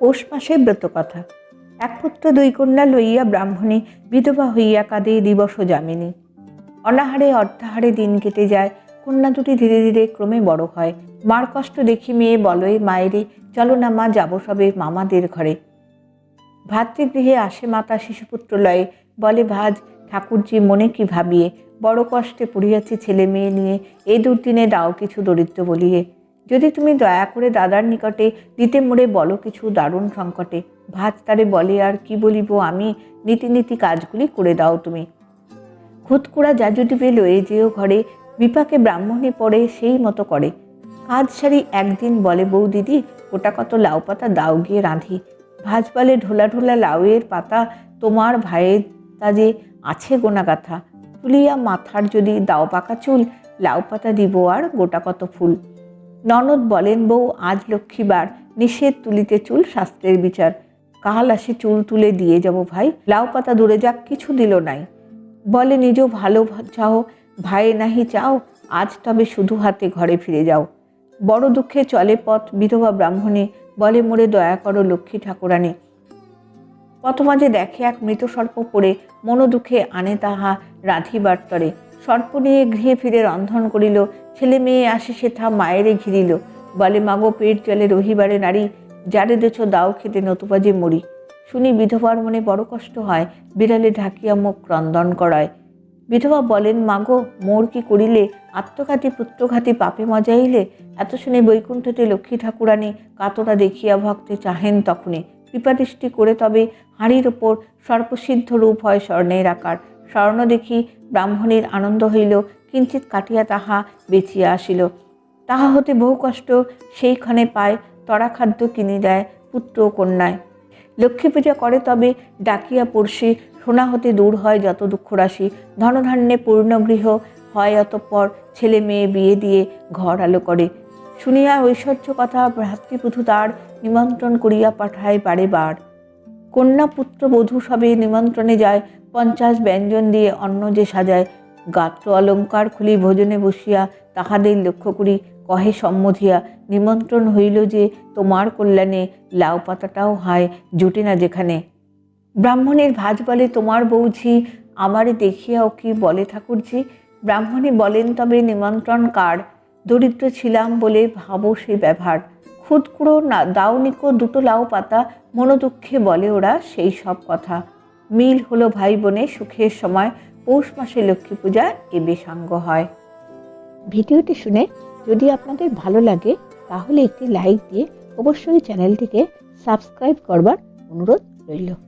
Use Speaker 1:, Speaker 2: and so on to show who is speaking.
Speaker 1: পৌষ মাসে ব্রতকথা এক পুত্র দুই কন্যা লইয়া ব্রাহ্মণী, বিধবা হইয়া কাঁদে দিবস যামিনী। অনাহারে অর্ধাহারে দিন কেটে যায়, কন্যা দুটি ধীরে ধীরে ক্রমে বড় হয়। মার কষ্ট দেখি মেয়ে বলয়ে মায়েরে চলো না মা, যাব সবে মামাদের ঘরে। ভাতৃগৃহে আসে মাতা শিশুপুত্র লয়ে। বলে, ভাজ, ঠাকুরজি মনে কি ভাবিয়ে? বড় কষ্টে পড়িয়াছি ছেলে মেয়ে নিয়ে। এই দুর্দিনে দাও কিছু দরিদ্র বলিয়ে। যদি তুমি দয়া করে দাদার নিকটে দিতে মোড়ে বলো কিছু দারুণ সংকটে ভাজ তারে বলে আর কি বলিব? আমি নীতি নীতি কাজগুলি করে দাও তুমি। খুদকুড়া জাজুডিবে লয়ে যেও ঘরে, বিপাকে ব্রাহ্মণে পড়ে সেই মতো করে। কাজ সারি একদিন বলে বউ দিদি গোটা কত লাউ পাতা দাও গিয়ে রাঁধি। ভাজ বলে ঢোলা ঢোলা লাউয়ের পাতা তোমার ভাইয়ের তা যে আছে গোনা গাথা তুলিয়া মাথার যদি দাও পাকা চুল, লাউ পাতা দিব আর গোটা কত ফুল। ননদ বলেন, বউ, আজ লক্ষ্মীবার। নিষেধ তুলিতে চুল, শাস্ত্রের বিচার। কাল আসে চুল তুলে দিয়ে যাব ভাই। লাউ পাতা দূরে যাক, কিছু দিল নাই। বলে, নিজ ভালো চাও, ভাই নাহি চাও, আজ তবে শুধু হাতে ঘরে ফিরে যাও। বড় দুঃখে চলে পথ বিধবা ব্রাহ্মণী। বলে, মোরে দয়া করো লক্ষ্মী ঠাকুরানী। পথ মাঝে দেখে এক মৃত সর্প পড়ে। মনো দুঃখে আনে তাহা রাধিবার তরে। সর্প নিয়ে গৃহে ফিরে রন্ধন করিল। ছেলে মেয়ে আসে সে থা মায়েরে ঘিরিল। বলে, মাগো, পেট জলে রহিবারে নারী, যারে দেছ দাও খেতে, নতুবা যে মরি। শুনি বিধবার মনে বড় কষ্ট হয়, বিড়ালে ঢাকিয়া মুখ ক্রন্দন করায়। বিধবা বলেন, মাগো, মোর কি করিলে? আত্মঘাতী, পুত্রঘাতী পাপে মজাইলে? এত শুনে বৈকুণ্ঠতে লক্ষ্মী ঠাকুরানী কাতরা দেখিয়া ভক্তে চাহেন তখনই কৃপাদৃষ্টি করে তবে হাঁড়ির ওপর সর্পসিদ্ধ রূপ হয় স্বর্ণের আকার। স্বর্ণ দেখি ব্রাহ্মণের আনন্দ হইল কিঞ্চিত কাটিয়া তাহা বেচিয়া আসিল। তাহা হতে বহু কষ্ট, সেইখানে পায় তরা খাদ্য কিনে দেয় পুত্র কন্যায়। লক্ষ্মী পূজা করে তবে ডাকিয়া পড়শি, সোনা হতে দূর হয় যত দুঃখ রাশি, ধনধান্যে পূর্ণ গৃহ হয় অতঃপর ছেলে মেয়ে বিয়ে দিয়ে ঘর আলো করে। শুনিয়া ঐশ্বর্য কথা ভ্রাতৃপুধু তার নিমন্ত্রণ করিয়া পাঠায় বারে বার। কন্যা পুত্র বধূ সবে নিমন্ত্রণে যায়, পঞ্চাশ ব্যঞ্জন দিয়ে অন্ন যে সাজায়। গাত্র অলঙ্কার খুলি ভোজনে বসিয়া তাহাদের লক্ষ্য করি, কহে সম্মধিয়া, নিমন্ত্রণ হইল যে তোমার কল্যাণে লাউ পাতাটাও হয়, জুটে না যেখানে। ব্রাহ্মণের ভাজ বলে, তোমার বৌঝি, আমারে দেখিয়াও কি বলে ঠাকুরজি ব্রাহ্মণী বলেন, তবে নিমন্ত্রণ কার? দরিদ্র ছিলাম বলে ভাবো সে ব্যবহার। খুদকুড়ো না দাউনিকো দুটো লাউ পাতা মনোদুঃখে বলে ওরা সেই সব কথা। মিল হলো ভাই বোনে সুখের সময়, পৌষ মাসে লক্ষ্মী পূজা এ বেশাঙ্গ হয়। ভিডিওটি শুনে যদি আপনাদের ভালো লাগে, তাহলে একটি লাইক দিয়ে অবশ্যই চ্যানেলটিকে সাবস্ক্রাইব করবার অনুরোধ রইল।